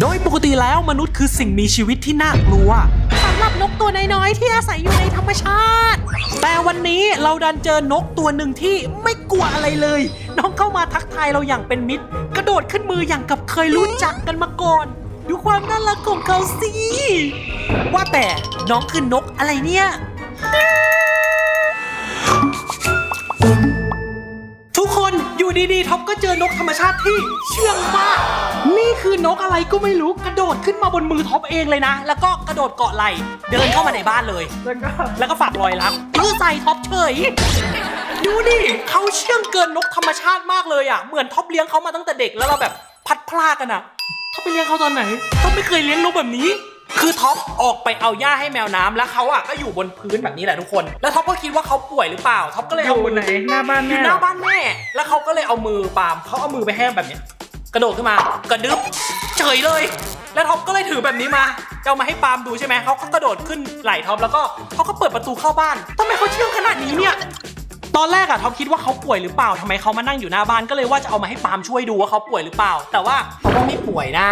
โดยปกติแล้วมนุษย์คือสิ่งมีชีวิตที่น่ากลัวสำหรับนกตัวน้อยๆที่อาศัยอยู่ในธรรมชาติ แต่วันนี้เราดันเจอนกตัวหนึ่งที่ไม่กลัวอะไรเลย น้องเข้ามาทักทายเราอย่างเป็นมิตร กระโดดขึ้นมืออย่างกับเคยรู้จักกันมาก่อน ดูความน่ารักของเขาสิ ว่าแต่น้องคือนกอะไรเนี่ย อยู่ดีๆท็อปก็เจอนกธรรมชาติที่เชื่องมาก นี่คือนกอะไรก็ไม่รู้กระโดดขึ้นมาบนมือท็อปเองเลยนะ แล้วก็กระโดดเกาะไหล่เดินเข้ามาในบ้านเลย แล้วก็แล้วก็ฝากรอยรักเพื่อใส่ท็อปเฉย ดูดิเขาเชื่องเกินนกธรรมชาติมากเลยอะ เหมือนท็อปเลี้ยงเขามาตั้งแต่เด็กแล้วเราแบบพัดพลาดกันอะท็อปไปเลี้ยงเขาตอนไหนท็อปไม่เคยเลี้ยงนกแบบนี้ คือท็อปออกไปเอาหญ้าให้แมวน้ำแล้วเขาอะก็อยู่บนพื้นแบบนี้แหละทุกคน แล้วท็อปก็คิดว่าเขาป่วยหรือเปล่าท็อปก็เลยอเอายู่มือไหนหน้าบ้านอแม่ยู่หน้าบ้านแม่ แล้วเขาก็เลยเอามือปาล์มเขาเอามือไปแห้แบบเนี้ยกระโดดขึ้นมากระดึบเฉยเลย แล้วท็อปก็เลยถือแบบนี้มาจะเอามาให้ปาล์มดูใช่ไหมเขาก็กระโดดขึ้นไหล่ท็อปแล้วก็เขาก็เปิดประตูเข้าบ้านทำไมเขาเชื่องขนาดนี้เนี่ย ตอนแรกอะท็อปคิดว่าเขาป่วยหรือเปล่าทำไมเขามานั่งอยู่หน้าบ้านก็เลยว่าจะเอามาให้ปาล์มช่วยดูว่าเขาป่วยหรือเปล่า แต่ว่าเขาก็ไม่ป่วยนะ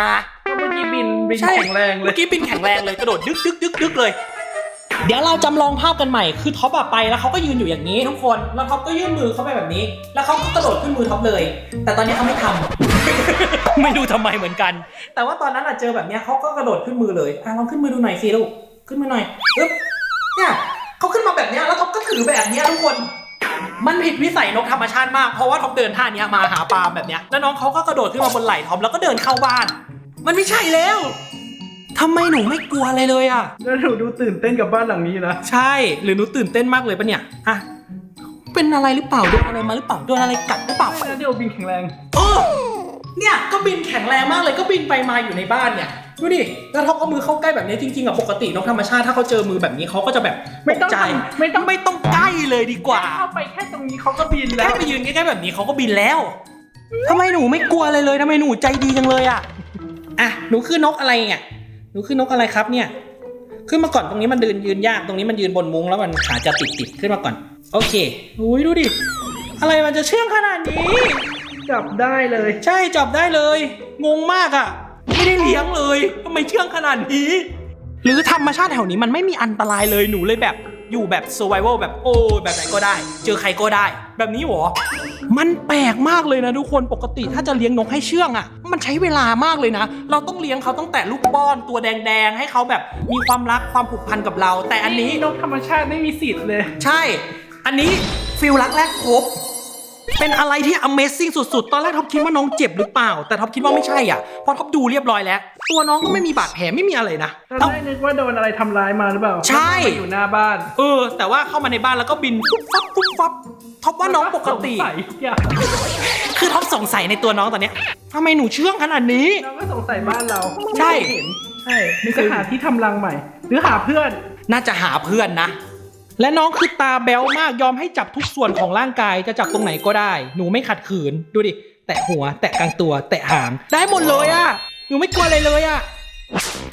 ก็เมื่อกี้บินบินใช่แข็งแรงเลเมื่ยอกี้บินแข็งแรงเลยกระโดดดึกดึกดึกดึกเลย เดี๋ยวเราจำลองภาพกันใหม่ คือท็อปอะไปแล้วเขาก็ยืนอยู่อย่างนี้ทุกคน แล้วท็อปก็ยื่นมือเข้าไปแบบนี้ แล้วเขาก็กระโดดขึ้นมือท็อปเลย แต่ตอนนี้เขาไม่ทำ ไม่รู้ทำไมเหมือนกัน แต่ว่าตอนนั้นอะเจอแบบเนี้ยเขาก็กระโดดขึ้นมือเลยอะลองขึ้นมือดูหน่อยสิลูก ขึ้นมือหน่อยปึ๊บเนี่ยเขาขึ้นมาแบบเนี้ยแล้วท็อปก็ถือแบบเนี้ยทุกคน มันผิดวิสัยนกธรรมชาติมาก เพราะว่าท็อปเดินท่าเนี้ยมาหาปาล์มแบบเนี้ยแล้วน้องเขาก็กระโดดขึ้นมาบนไหล่ท็อปแล้วก็เดินเข้าบ้าน มันไม่ใช่แล้วทำไมหนูไม่กลัวอะไรเลยอะ แล้วหนูดูตื่นเต้นกับบ้านหลังนี้นะ ใช่หรือหนูตื่นเต้นมากเลยปะเนี่ยอะเป็นอะไรหรือเปล่าโดนอะไรมาหรือเปล่าโดนอะไรกัดหรือเปล่าแล้วเดี๋ยวบินแข็งแรง เออเนี่ยก็บินแข็งแรงมากเลยก็บินไปมาอยู่ในบ้านเนี่ย ดูดิแล้วท็อปเอามือเข้าใกล้แบบนี้จริงๆอะปกตินกธรรมชาติถ้าเขาเจอมือแบบนี้เขาก็จะแบบไม่ต้องตกใจไม่ต้องไม่ต้องใกล้เลยดีกว่าเข้าไปแค่ตรงนี้เขาก็บินแล้แค่ว ไปยืนใกล้ๆแบบนี้เขาก็บินแล้วทำไมหนูไม่กลัวอะไรเลยทำไมหนูใจดีจังเลยอะอะหนูคือนกอะไรเนี่ยหนูคือนกอะไรครับเนี่ย ขึ้นมาก่อนตรงนี้มันเดินยืนยากตรงนี้มันยืนบนมุ้งแล้วมันขาจะติดติดๆขึ้นมาก่อน โอเคอุ้ยดูดิอะไรมันจะเชื่องขนาดนี้ จับได้เลย ใช่จับได้เลย งงมากอะ ไม่ได้เลี้ยงเลยทำไมเชื่องขนาดนี้ หรือธรรมชาติแถวนี้มันไม่มีอันตรายเลยหนูเลยแบบอยู่แบบ survival แบบโอ้แบบไหนก็ได้ เจอใครก็ได้ แบบนี้หรอ มันแปลกมากเลยนะทุกคนปกติถ้าจะเลี้ยงนกให้เชื่องอะ มันใช้เวลามากเลยนะ เราต้องเลี้ยงเขาตั้งแต่ลูกป้อนตัวแดงๆ ให้เขาแบบมีความรักความผูกพันกับเรา แต่อันนี้นกธรรมชาติไม่มีสิทธิ์เลย ใช่ อันนี้ฟิลรักแรกพบ เป็นอะไรที่ Amazing สุดๆ ตอนแรกท็อปคิดว่าน้องเจ็บหรือเปล่า แต่ท็อปคิดว่าไม่ใช่อะเพราะท็อปดูเรียบร้อยแล้ว ตัวน้องก็ไม่มีบาดแผลไม่มีอะไรนะตอนเอ้าแรกนึกว่าโดนอะไรทำร้ายมาหรือเปล่าใช่มาอยู่หน้าบ้าน เออ แต่ว่าเข้ามาในบ้านแล้วก็บินปุ๊บฟับปุ๊บฟับท็อปว่าน้องปกติสงสัยทุกอย่างคือท็อปสงสัยในตัวน้องตอนเนี้ยทำไมหนูเชื่องขนาดนี้ น้องก็สงสัยบ้านเรา ใช่ไม่เคยเห็นใช่นี่จะหาที่ทำรังใหม่ หรือหาเพื่อน น่าจะหาเพื่อนนะ และน้องคือตาแบ๊วมากยอมให้จับทุกส่วนของร่างกายจะจับตรงไหนก็ได้ หนูไม่ขัดขืนดูดิ แตะหัว แตะกลางตัว แตะหาง ได้หมดเลยอะหนูไม่กลัวอะไรเลยอะ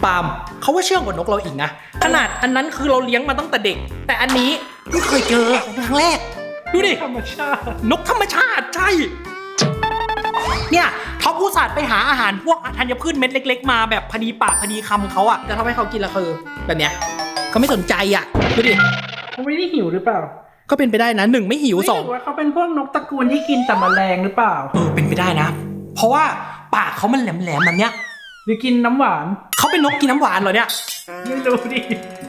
ปาล์มเขาว่าเชื่องกว่านกเราอีกนะ ขนาดอันนั้นคือเราเลี้ยงมาตั้งแต่เด็ก แต่อันนี้เพิ่งเคยเจอครั้งแรก ดูดิ ธรรมชาติ นกธรรมชาติใช่ เนี่ยท็อปผู้สัตว์ไปหาอาหารพวกธัญพืชเม็ดเล็ก ๆ มาแบบพอดีปากพอดีคำเขาอะแต่ทำให้เขากินและคือแบบเนี้ยเขาไม่สนใจอะดูดิ เขาไม่ได้หิวหรือเปล่า ก็เป็นไปได้นะหนึ่งไม่หิวสองไม่รู้ว่าเขาเป็นพวกนกตระกูลที่กินแต่แมลงหรือเปล่า เออเป็นไปได้นะ เพราะว่าปากเขามันแหลมๆแบบเนี้ยหรือกินน้ำหวานเขาเป็นนกกินน้ำหวานเหรอเนี่ยไม่รู้ดิ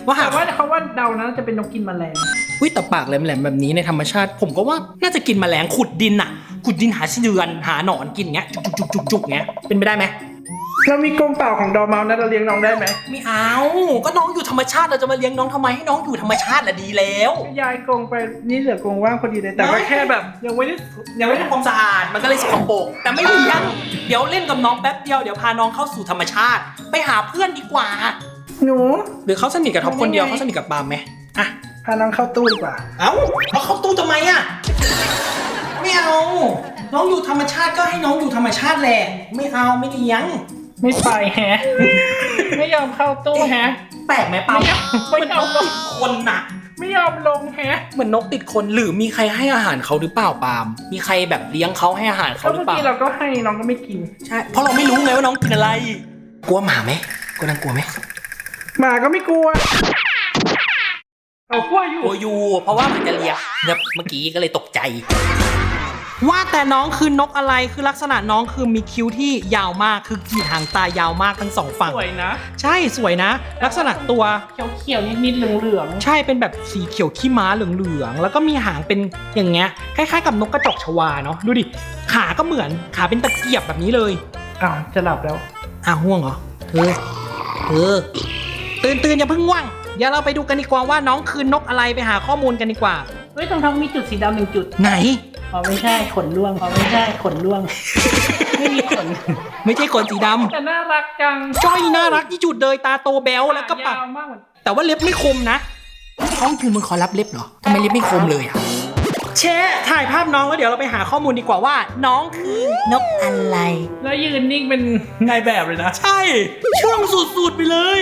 ว่าหาแต่ว่าเขาว่าเดานะจะเป็นนกกินแมลงวิแต่ปากแหลมๆแบบนี้ในธรรมชาติ ผมก็ว่าน่าจะกินแมลงขุดดินอะขุดดินหาเดือนหาหนอนกินเงี้ยจุกๆๆๆๆเงี้ยเป็นไปได้ไหม เรามีกรงเต่าของดอร์เมาส์นะเราเลี้ยงน้องได้ไหมไม่เอา ก็น้องอยู่ธรรมชาติเราจะมาเลี้ยงน้องทำไมให้น้องอยู่ธรรมชาติละดีแล้วยายกรงไปนี่เหลือกรงว่างพอดีเลยแต่ว่าไม่แค่แบบ ยังไม่ได้ยังไม่ทำความสะอาดมันก็เลยสกปรกแต่ไม่เลี้ยงเดี๋ยวเล่นกับน้องแป๊บเดียวเดี๋ยวพาน้องเข้าสู่ธรรมชาติ ไปหาเพื่อนดีกว่า หนู หรือเขาสนิทกับท็อปคนเดียวไม่เขาสนิทกับปาล์มไหมอะพาน้องเข้าตู้ดีกว่า เอ้าเอาเข้าตู้ทำไมอะไม่เอา น้องอยู่ธรรมชาติก็ให้น้องอยู่ธรรมชาติแหละไม่เอาไม่เลี้ยง ไม่ไปแฮะ ไม่ยอมเข้าตู้แฮะ แปลกไหมปาล์มไม่มันเอานกติดคนน่ะ ไม่ยอมลงแฮะเหมือนนกติดคนหรือมีใครให้อาหารเขาหรือเปล่าปาล์มมีใครแบบเลี้ยงเขาให้อาหารก็เขาหรืเมื่ออเปล่ากี้เราก็ให้น้องก็ไม่กิน ใช่เพราะเราไม่รู้ไงว่าน้องกินอะไร กลัวหมาไหมกลัวดังกลัวไหมหมาก็ไม่กลัวเอากลัวอยู่ กลัวอยู่ เพราะว่ามันจะเลียเนี่ยเมื่อกี้ก็เลยตกใจ ว่าแต่น้องคือนกอะไรคือลักษณะน้องคือมีคิ้วที่ยาวมากคือกีดหางตายาวมากทั้งสองฝั่ง สวยนะใช่สวยนะ ลักษณะตัวเขียวๆนิดๆเหลืองใช่เป็นแบบสีเขียวขี้ม้าเหลืองๆแล้วก็มีหางเป็นอย่างเงี้ยคล้ายๆ กับนกกระจอกชวาเนาะดูดิขาก็เหมือนขาเป็นตะเกียบแบบนี้เลยๆอ้าวจะหลับแล้วอ้าวห่วงเหรอเธอเธอตื่นตื่นอย่าเพิ่งง่วงเดี๋ยวเราไปดูกันดีกว่าว่าน้องคือนกอะไรไปหาข้อมูลกันดีกว่า เฮ้ยตรงท้องมีจุดสีดำหนึ่งจุด ไหน อ๋อไม่ใช่ขนร่วงอ๋อไม่ใช่ขนร่วง ไม่มีขน ไม่ใช่ขนสีดแต่น่ารักจังำจ้อยน่ารักที่จุดเลยตาโตแบ๊วแล้วก็ปากยาวมากเหมือนแต่ว่าเล็บไม่คมนะท้องคือมึงขอรับเล็บเหรอทำไมเล็บไม่คมเลยอะเชะถ่ายภาพน้องแล้วเดี๋ยวเราไปหาข้อมูลดีกว่าว่า น้องคือนกอะไร แล้วยืนนิ่งเป็นนายแบบเลยนะ ใช่ ช่วงสุดๆไปเลย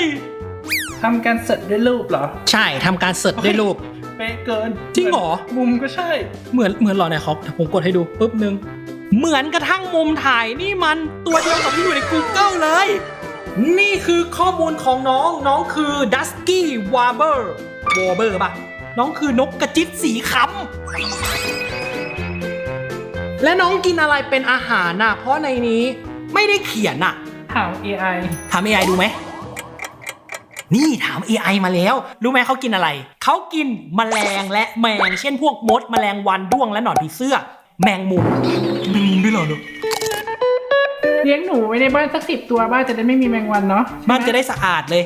ทำการเสร็จด้วยรูปเหรอ ใช่ทำการเสิร์ชด้วยรูป เป๊ะเกินจริงเหรอ มุมก็ใช่ เหมือนเหมือนเหรอเนี่ยครับเดี๋ยวผมกดให้ดูปุ๊บนึง เหมือนกระทั่งมุมถ่ายนี่มันตัวเดียวกับที่อยู่ใน Google เลย นี่คือข้อมูลของน้องน้องคือ Dusky Warber Warber ป่ะ น้องคือนกกระจิบสีขำและน้องกินอะไรเป็นอาหารน่ะ เพราะในนี้ไม่ได้เขียนน่ะ ถาม AI ถาม AI ดูไหม นี่ถาม AI มาแล้ว รู้ไหมเขากินอะไร เขากินแมลงและแมง เช่นพวกมดแมลงวันด้วงและหนอนผีเสื้อ แมงมุมกินแมงมุมด้วยเหรอลูกเลี้ยงหนูไว้ในบ้านสักสิบตัวบ้านจะได้ไม่มีแมงวันเนาะบ้านจะได้สะอาดเลย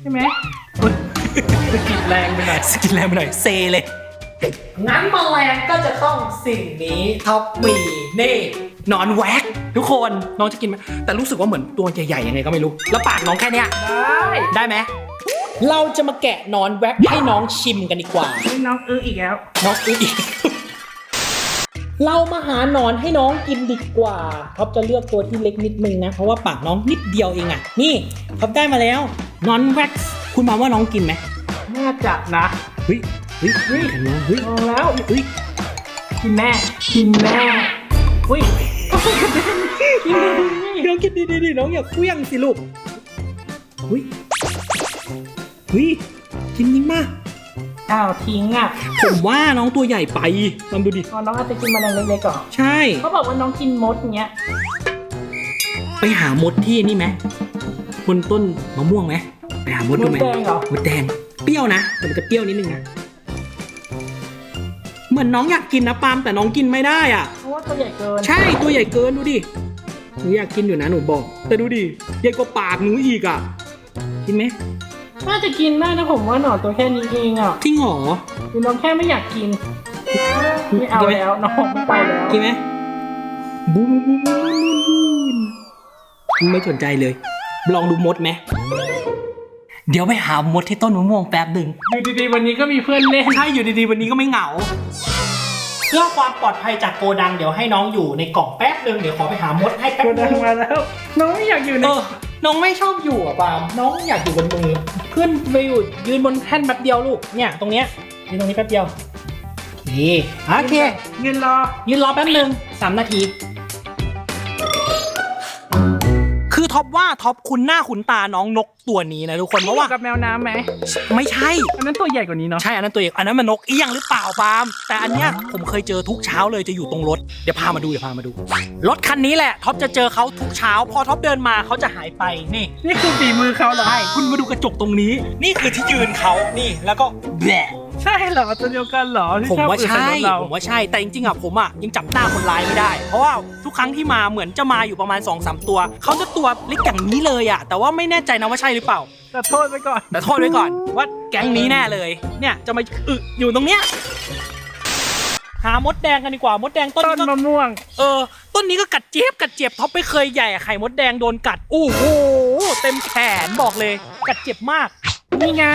ใช่ไหมสะกิดแรงไปหน่อยสกินแรงไปหน่อยเซเลยงั้นแมลงก็จะต้องสิ่งนี้ท็อปมีนี่ห นอนแว็กทุกคนน้องจะกินไหมแต่รู้สึกว่าเหมือนตัวใหญ่ๆยังไงก็ไม่รู้ แล้วปากน้องแค่เนี้ยได้ได้ไหมเราจะมาแกะหนอนแว็กให้น้องชิมกันดีกว่านี่น้องอื้ออีกแล้ว น้องอีก เรามาหาหนอนให้น้องกินดีกว่าท็อปจะเลือกตัวที่เล็กนิดนึงนะ เพราะว่าปากน้องนิดเดียวเองอะ นี่ท็อปได้มาแล้วนอนแว็กซ์คุณมาว่าน้องกินไหมน่าจะนะเฮ้ยเฮ้ยเฮ้ยน้องเฮ้ยลองแล้วเฮ้ยกินแม่กินแม่อุ้ย น้องกินดีดีๆน้องอย่าเคลี้ยงสิลูกเฮ้ยเฮ้ยกินจริงมากอ้าวทิ้งอะผมว่าน้องตัวใหญ่ไปลองดูดิอ๋อน้องอาจจะกินแมลงเล็กๆก่อนใช่ เขาบอกว่าน้องกินมดอย่างเงี้ย ไปหามดที่นี่ไหมบนต้นมะม่วงไหมไปหามดมดูดไหมแดงเหรอ มดแดงเปรี้ยวนะแต่มันจะเปรี้ยวนิดนึงนะเหมือนน้องอยากกินนะปาล์มแต่น้องกินไม่ได้อะเพราะ ว่าตัวใหญ่เกิน ใช่ตัวใหญ่เกินดูดิ หนูอยากกินอยู่นะหนูบอก แต่ดูดิใหญ่กว่าปากหนูอีกอะ กินไหมน่าจะกินได้นะผมว่าหนอนตัวแค่นี้เองอะจริงเหรอหรือน้องแค่ไม่อยากกิน ไม่เอาแล้วน้องไม่เอาแล้วกินไหมบูมบูมบูมบูมบูมไม่สนใจเลย ลองดูมดไหมเดี๋ยวไปหามดที่ต้นมะม่วงแป๊บหนึ่งอยู่ดีๆวันนี้ก็มีเพื่อนเล่นใช่อยู่ดีๆวันนี้ก็ไม่เหงา เพื่อความปลอดภัยจากโกดังเดี๋ยวให้น้องอยู่ในกล่องแป๊บหนึ่งเดี๋ยวขอไปหามดให้แป๊บโกนึดังงมาแล้ว น้องไม่อยากอยู่ในเออน้องไม่ชอบอยู่อะปาล์มน้องอยากอยู่บนมือขึ้นไปอยู่ยืนบนแท่นแป๊บเดียวลูกเนี่ยตรงเนี้ยยืนตรงนี้แป๊บเดียวนี่โอเค ยืนรอยืนรอแป๊บหนึ่งสามนาที คือท็อปว่าท็อปคุ้นหน้าคุ้นตาน้องนกตัวนี้นะทุกคนเพราะว่ากับแมวน้ำไหมไม่ใช่ อันนั้นตัวใหญ่กว่านี้เนาะใช่อันนั้นตัวเองอันนั้นมันนกเอี้ยงหรือเปล่าปาล์มแต่อันเนี้ยผมเคยเจอทุกเช้าเลยจะอยู่ตรงรถเดี๋ยวพามาดูเดี๋ยวพามาดูรถคันนี้แหละท็อปจะเจอเขาทุกเช้า พอท็อปเดินมาเขาจะหายไปนี่นี่คือฝีมือเขาเหรอใช่คุณมาดูกระจกตรงนี้ นี่คือที่ยืนเขานี่แล้วก็แบะ ใช่เหรอตัวเดียวกันเหรอที่ผมชอบว่าอื่นใช่รถเรา ผมว่าใช่แต่จริงๆอะผมอะยังจับหน้าคนร้ายไม่ได้ เพราะว่าทุกครั้งที่มาเหมือนจะมาอยู่ประมาณ2อสตัวเขาจะตัวเล็กอย่างนี้เลยอะแต่ว่าไม่แน่ใจนะว่าใช่หรือเปล่า แต่โทษไปก่อน แต่โทษไว้ก่อนว่าแก๊งนี้แน่เลย เนี่ยจะมาอึอยู่ตรงเนี้ยหามดแดงกันดีกว่ามดแดงต้นต้นนี้ก็มะม่วง เออต้นนี้ก็กัดเจ็บกัดเจ็บท็อปไม่เคยใหญ่อะไข่มดแดงโดนกัดโอ้โหเต็มแขนบอกเลย กัดเจ็บมาก นี่ไง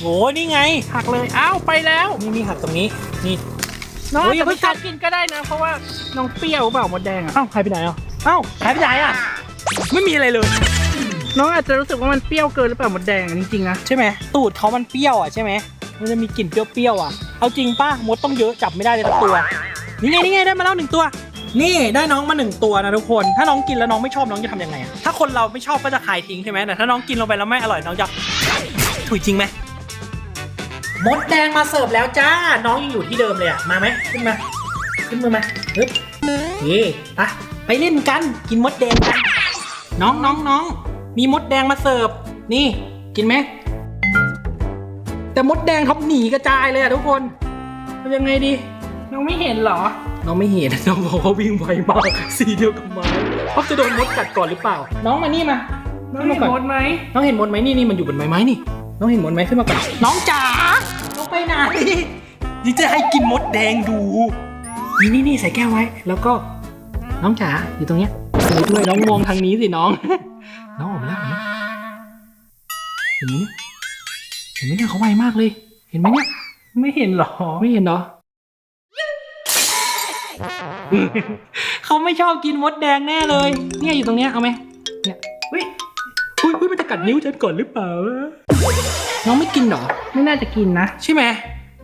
โหนี่ไง หักเลย อ้าวไปแล้ว นี่มีหักตรงนี้ นี่ น้องโอ้อาจยจะเพิ่ไม่งชอบกินก็ได้นะ เพราะว่าน้องเปรี้ยวเปล่ามดแดงอะเอ้าหายไปไหนอะเอ้าหายไปไหนอะ ไม่มีอะไรเลย น้องอาจจะรู้สึกว่ามันเปรี้ยวเกินหรือเปล่ามดแดงอะจริงๆนะ ใช่ไหมตูดเขามันเปรี้ยวอะใช่ไหมมันจะมีกลิ่นเปรี้ยวๆอะ เอาจริงป้ามดต้องเยอะจับไม่ได้เลยสักตัว นี่ไงนี่ไงได้มาแล้วหนึ่งตัว นี่ได้น้องมาหนึ่งตัวนะทุกคน ถ้าน้องกินแล้วน้องไม่ชอบน้องจะทำยังไงอะถ้าคนเราไม่ชอบก็จะขายทิ้งใช่ไหมแต่ถ้าน้องกินลงไปแล้วไม่อร่อยน้องจะ ถุยจริงไหมมดแดงมาเสิร์ฟแล้วจ้า น้องยังอยู่ที่เดิมเลยอะมาไหมขึ้นมา ขึ้นมือมาฮึบนี่ไปไปเล่นกันกินมดแดงกัน น้องน้องน้องมีมดแดงมาเสิร์ฟ นี่ กินไหมแต่มดแดงท็อปหนีกระจายเลยอะทุกคนทำยังไงดี น้องไม่เห็นเหรอ น้องไม่เห็นน้องบอกว่าวิ่งไวมากสีเดียวกับไม้เขาจะโดนมดกัดก่อนหรือเปล่า น้องมานี่มาน้องเห็นมดไหมน้องเห็นมดไหมนี่นี่มันอยู่บนใบไม้นี่ น้องเห็นมดไหมขึ้นมาก่อนน้องจ๋าน้องไปไหนนี่จะให้กินมดแดงดูนี่นี่นี่ใส่แก้วไว้ แล้วก็น้องจ๋าอยู่ตรงเนี้ยดูด้วยน้องมองทางนี้สิน้อง น้องออกมาแล้วเห็นไหมเห็นไหมเนี่ยเห็นไหมเนี่ยเขาไวมากเลย เห็นไหมเนี่ยไม่เห็นเหรอไม่เห็นเหรอเขาไม่ชอบกินมดแดงแน่เลย เนี่ยอยู่ตรงเนี้ยเอาไหมเนี่ย กัดนิ้วฉันก่อนหรือเปล่า น้องไม่กินเหรอ ไม่น่าจะกินนะ ใช่ไหม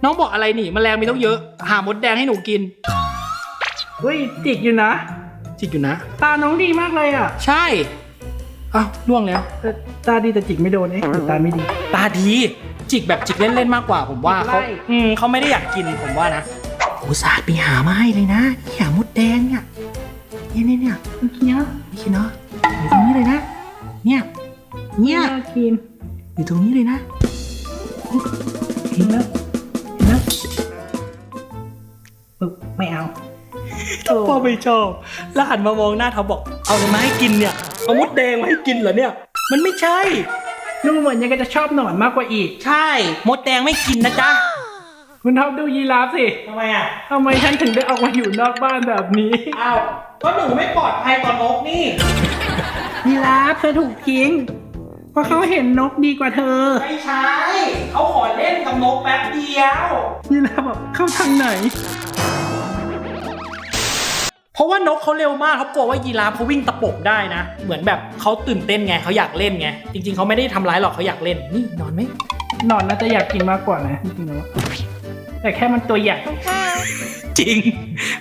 น้องบอกอะไรนี่แมลงมีต้องเยอะ หามดแดงให้หนูกิน เฮ้ยจิกอยู่นะ จิกอยู่นะ ตาน้องดีมากเลยอะ ใช่ อ้าวล่วงแล้ว แต่ตาดีแต่จิกไม่โดนเอ๊ะหรือตาไม่ดี ตาดีจิกแบบจิกเล่นๆมากกว่า ผมว่าเขาไล่อืมเขาไม่ได้อยากกินผมว่านะอุตส่าห์ไปหามาให้เลยนะเนี่ยมดแดงเนี่ยเนี่ยเนี่ยเนี่ยเมื่อกี้เนาะไม่คิดเนาะอยู่ตรงนี้เลยนะ เนี่ย เนี่ยน่ากิน อยู่ตรงนี้เลยนะเห็นแล้วเห็นแล้วปึ๊บไม่เอาโอ้พ่อไม่ชอบ แล้วหันมามองหน้าเขาบอก เอาอะไรมาให้กินเนี่ย เอามดแดงมาให้กินเหรอเนี่ย มันไม่ใช่ดูเหมือนยังก็จะชอบหนอนมากกว่าอีก ใช่ มดแดงไม่กินนะจ๊ะ คุณท็อปดูยีราฟสิทำไมอะทำไมฉันถึงได้ออกมาอยู่นอกบ้านแบบนี้ อ้าว ก็หนูไม่ปลอดภัยต่อนกนี่ยีราฟเธอถูกทิ้ง เพราะเขาเห็นนกดีกว่าเธอ ไม่ใช่เขาขอเล่นกับนกแป๊บเดียวยีราฟบอกเข้าทางไหน เพราะว่านกเขาเร็วมากเขากลัวว่ายีราฟเขาวิ่งตะปบได้นะ เหมือนแบบเขาตื่นเต้นไงเขาอยากเล่นไง จริง ๆเขาไม่ได้ทำร้ายหรอกเขาอยากเล่น นี่นอนไหมหนอนน่าจะอยากกินมากกว่านะจริงๆแล้วแต่แค่มันตัวใหญ่ จริง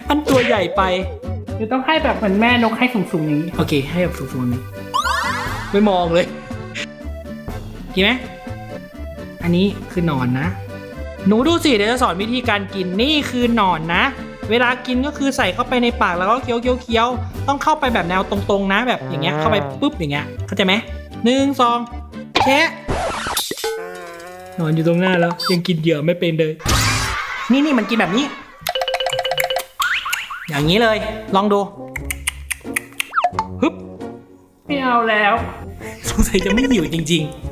มันตัวใหญ่ไปหรือต้องให้แบบเหมือนแม่นกให้สูงๆอย่างนี้ โอเค ให้แบบสูงๆนี้ ไม่มองเลย กินไหมอันนี้คือหนอนนะ หนูดูสิเดี๋ยวจะสอนวิธีการกินนี่คือหนอนนะ เวลากินก็คือใส่เข้าไปในปากแล้วก็เคี้ยวเคี้ยวเคี้ยวต้องเข้าไปแบบแนวตรงๆนะ แบบอย่างเงี้ยเข้าไปปุ๊บอย่างเงี้ยเข้าใจไหมหนึ่งสองแคะนอนอยู่ตรงหน้าแล้ว ยังกินเหยื่อไม่เป็นเลย นี่นี่มันกินแบบนี้ อย่างนี้เลย ลองดูฮึบไม่เอาแล้ว สงสัยจะไม่หิวจริง ๆ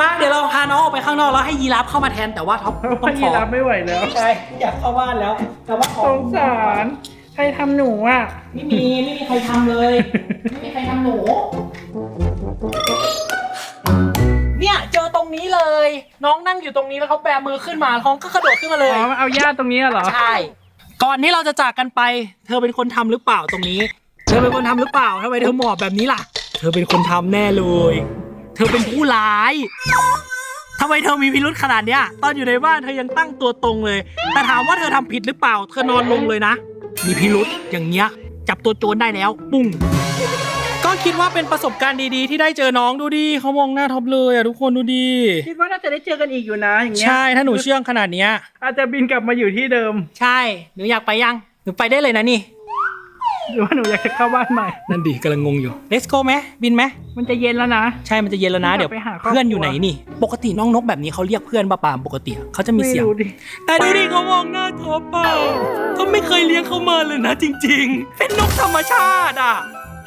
ป้าเดี๋ยวเราพาน้องออกไปข้างนอกแล้วให้ยีราฟเข้ามาแทนแต่ว่าท็อปเพราะต้อว่างขยีอราฟไม่ไหวแล้ว ใช่อยากเข้าบ้านแล้ว แต่ว่าขสองงสาร ใครทำหนูอะ ไม่มีไม่มีใครทำเลยไม่มีใครทำหนู เนี่ยเจอตรงนี้เลย น้องนั่งอยู่ตรงนี้แล้วเขาแบมือขึ้นมาท้องก็กระโดดขึ้นมาเลยอ๋อมาเอาญาติตรงนี้เหรอ ใช่ ก่อนที่เราจะจากกันไป เธอเป็นคนทำหรือเปล่าตรงนี้ เธอเป็นคนทำหรือเปล่าทำไมเธอหมอบแบบนี้ล่ะ เธอเป็นคนทำแน่เลย เธอเป็นผู้ร้ายทำไมเธอมีพิรุธขนาดเนี้ย ตอนอยู่ในบ้านเธอยังตั้งตัวตรงเลย แต่ถามว่าเธอทำผิดหรือเปล่า เธอนอนลงเลยนะ มีพิรุธอย่างเงี้ย จับตัวโจรได้แล้ว ปุ้ง ก็คิดว่าเป็นประสบการณ์ดีๆ ที่ได้เจอน้องดูดิเขามองหน้าท็อปเลยอะทุกคนดูดิคิดว่าน่าจะได้เจอกันอีกอยู่นะอย่างเงี้ยใช่ถ้าหนูเชื่องขนาดเนี้ยอาจจะบินกลับมาอยู่ที่เดิม ใช่หนูอยากไปยังหนูไปได้เลยนะนี่ หรือว่าหนูอยากจะเข้าบ้านใหม่ นั่นดิกำลังงงอยู่ let's go ไหมบินไหมมันจะเย็นแล้วนะ ใช่ มันจะเย็นแล้วนะอยากเดี๋ยวไปหาครอบครัว เพื่อนอยู่ไหนนี่ ปกติน้องนกแบบนี้เขาเรียกเพื่อนปะปามปกติอะเขาจะมีไม่เสียง รู้ดิแต่ดูดิเขามองหน้าท็อปเปล่าเขาไม่เคยเลี้ยงเขามาเลยนะจริง ๆ เป็นนกธรรมชาติอะ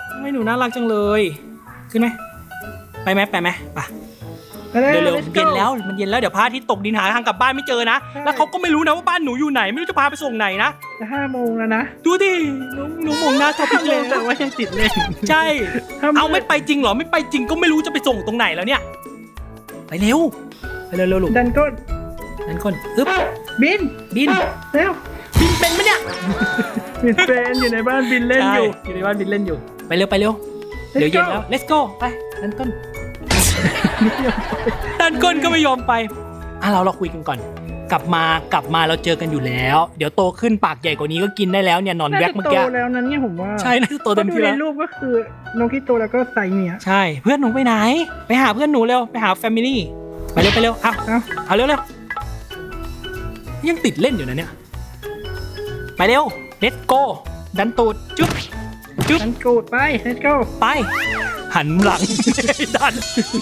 ทำไม่หนูน่ารักจังเลย ขึ้นไหม ไปไหมไปไหมไปไป เลยเร็ว let's ๆ go เย็นแล้วมันเย็นแล้วเดี๋ยวพระอาทิตย์ตกดินหาทางกลับบ้านไม่เจอนะใช่แล้วเขาก็ไม่รู้นะว่าบ้านหนูอยู่ไหน ไม่รู้จะพาไปส่งไหนนะจะห้าโมงแล้วนะดูดิหนูหนูมองหน้าท็อปห้าอีกโมแล้งแต่วว่ายังติดเล่นใช่ห้โงเอาไม่ไปจริงเหรอไม่ไปจริงก็ไม่รู้จะไปส่งตรงไหนแล้วเนี่ย ไปเร็วไปเร็วเร็วลูกดันก็นั่นคนอึ๊บบินบินเร็วบินเป็นไหมเนี่ยบินเป็นอยู่ในบ้านบินเล่นอยู่ใช่อยู่ในบ้านบินเล่นอยู่ไปเร็วไปเร็ว Let's เดี๋ยวเย็น go แล้ว let's go ไปดันก้น ดันก้นก็ไม่ยอมไปอะเราเราคุยกันก่อน กลับมากลับมาเราเจอกันอยู่แล้ว เดี๋ยวโตขึ้นปากใหญ่กว่านี้ก็กินได้แล้วเนี่ยนอนน่าแว็กจะเมื่อโตกี้แล้วนั้นเนี่ยผมว่าใช่น่าจะโตเต็มพราะที่ดูแล้วในรูปก็คือนกที่โตแล้วก็ไซส์เนี่ย ใช่เพื่อนหนูไปไหน ไปหาเพื่อนหนูเร็ว ไปหาแฟมิลี่ไปเร็วไปเร็วเอาเอ้า เอาเร็วเร็วยังติดเล่นอยู่นะเนี่ย ไปเร็ว let's go ดันตูดจุ๊บจุ๊บฉันกูดไป let's go ไป หันหลังดัน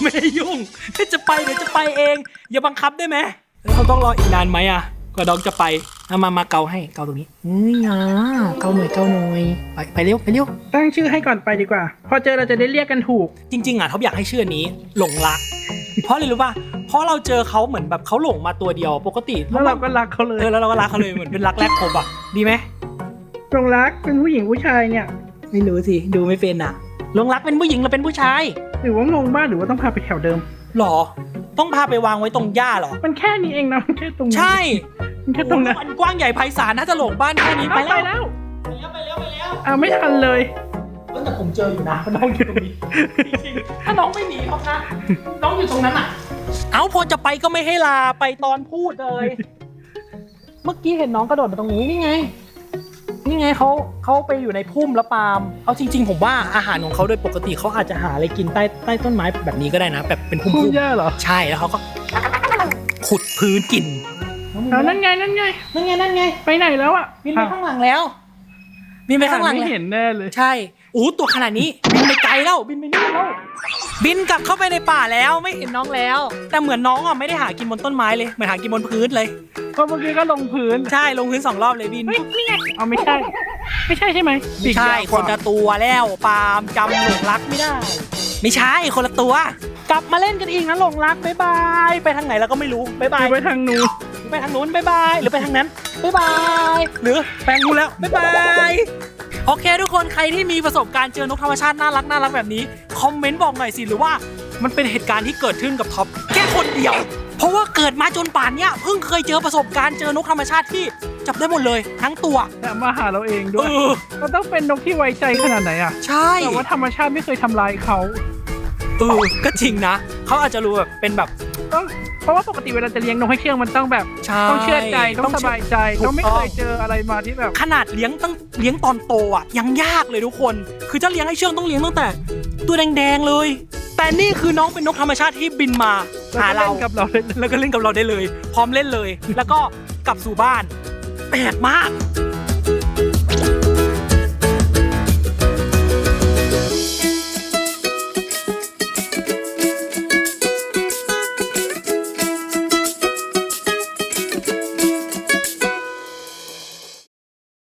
ไม่ยุ่งถ้าจะไปเดี๋ยวจะไปเอง อย่าบังคับได้ไหมแล้วเขาต้องรออีกนานไหมอะกว่าดองจะไปเอามามาเกาให้เกาตรงนี้นี่อะเกาหน่อยเกาหน่อยไปไปเร็วไปเร็วตั้งชื่อให้ก่อนไปดีกว่า พอเจอเราจะได้เรียกกันถูก จริง ๆอะท็อปอยากให้ชื่ออนนี้หลงรัก เพราะอะไรรู้ป่ะเพราะเราเจอเขาเหมือนแบบเขาหลงมาตัวเดียวปกติแล้วเราก็รักเขาเลยเออแล้วเราก็รักเขาเลยเหมือนเป็นรักแรกพบอะดีไหมจงรักเป็นผู้หญิงผู้ชายเนี่ย ไม่รู้สิดูไม่เป็นอะ หลงรักเป็นผู้หญิงหรือเป็นผู้ชายหรือว่างงบ้างหรือว่าต้องพาไปแถวเดิม หรอ ต้องพาไปวางไว้ตรงหญ้าเหรอ มันแค่นี้เองนะมันแค่ตรงนั้นใช่มันแค่ตรงนั้นมันกว้างใหญ่ไพศาลน่าจะหลงบ้านแค่นี้เอาไปไปแล้วแล้ว ไปแล้วไปแล้วไปแล้วอ่าไม่ทันเลยเออแต่ผมเจออยู่นะน้องอยู่ตรงนี้จริงๆถ้าน้องไม่หนีเขานะน้องอยู่ตรงนั้นอะ เอาพอจะไปก็ไม่ให้ลาไปตอนพูดเลย เมื่อกี้เห็นน้องกระโดดมาตรงนี้นี่ไง นี่ไงเขาเขาไปอยู่ในพุ่มแล้วปาล์มเอาจริง ๆ ผมว่าอาหารของเขาโดยปกติเขาอาจจะหาอะไรกินใต้ใต้ต้นไม้แบบนี้ก็ได้นะ แบบเป็นพุ่พูดมยากเหรอๆใช่แล้วเขาก็ ขุดพื้นกินเอานั่นไงนั่นไง นั่นไงนั่นไงไปไหนแล้วอะบินไปข้างหลังแล้วบินไปข้างหลังไม่แล้วเห็นแน่เลย ใช่อู้ตัวขนาดนี้บิน ไปไกลแล้วบินไปนู่นแล้วบินกลับเข้าไปในป่าแล้วไม่เห็นน้องแล้ว แต่เหมือนน้องอะไม่ได้หากินบนต้นไม้เลยเหมือนหากินบนพื้นเลยเพราะเมื่อกี้ก็ลงพื้นใช่ลงพื้นสองรอบเลยบินเฮ้ยนี่ไงเอาไม่ใช่ ไม่ใช่ใช่ไหมไม่ใช่ปีกยาวคกว่า นละตัวแล้วปาล์มจำหลงรักไม่ได้ ไม่ใช่คนละตัว กลับมาเล่นกันอีกนะหลงรักบ๊ายบายไปทางไหนเราก็ไม่รู้บ๊ายบาย ไปทางนู้นไปทางนู้นบ๊ายบาย หรือไปทางนั้นบ๊ายบาย หรือไปทางนู้นแล้วบ๊ายบาย โอเค ทุกคนใครที่มีประสบการณ์เจอนกธรรมชาติน่ารักน่ารักแบบนี้คอมเมนต์บอกหน่อยสิหรือว่ามันเป็นเหตุการณ์ที่เกิดขึ้นกับท็อปแค่คนเดียว เพราะว่าเกิดมาจนป่านเนี้ยเพิ่งเคยเจอประสบการณ์เจอนกธรรมชาติที่จับได้หมดเลยทั้งตัว แต่มาหาเราเองด้เอวยอเราต้องเป็นนกที่ไว้ใจขนาดไหนอะใช่ แต่ว่าธรรมชาติไม่เคยทำลายเขา เออ ก็จริงนะ เขาอาจจะรู้แบบเป็นแบบต้อง เพราะว่าปกติเวลาจะเลี้ยงนกให้เชื่องมันต้องแบบใช่ต้องเชื่อใจต้องสเชื่บายใจถูกต้องไม่ต้องเคยเจออะไรมาที่แบบขนาดเลี้ยงตั้งเลี้ยงตอนโตอะยังยากเลยทุกคน คือถ้าเลี้ยงให้เชื่องต้องเลี้ยงตั้งแต่ ตัวแดงๆเลย แต่นี่คือน้องเป็นนกธรรมชาติที่บินมาหาแล้วก็เราเล่นกับเราเลย แล้วก็เล่นกับเราได้เลย พร้อมเล่นเลย แล้วก็กลับสู่บ้านแปลกมาก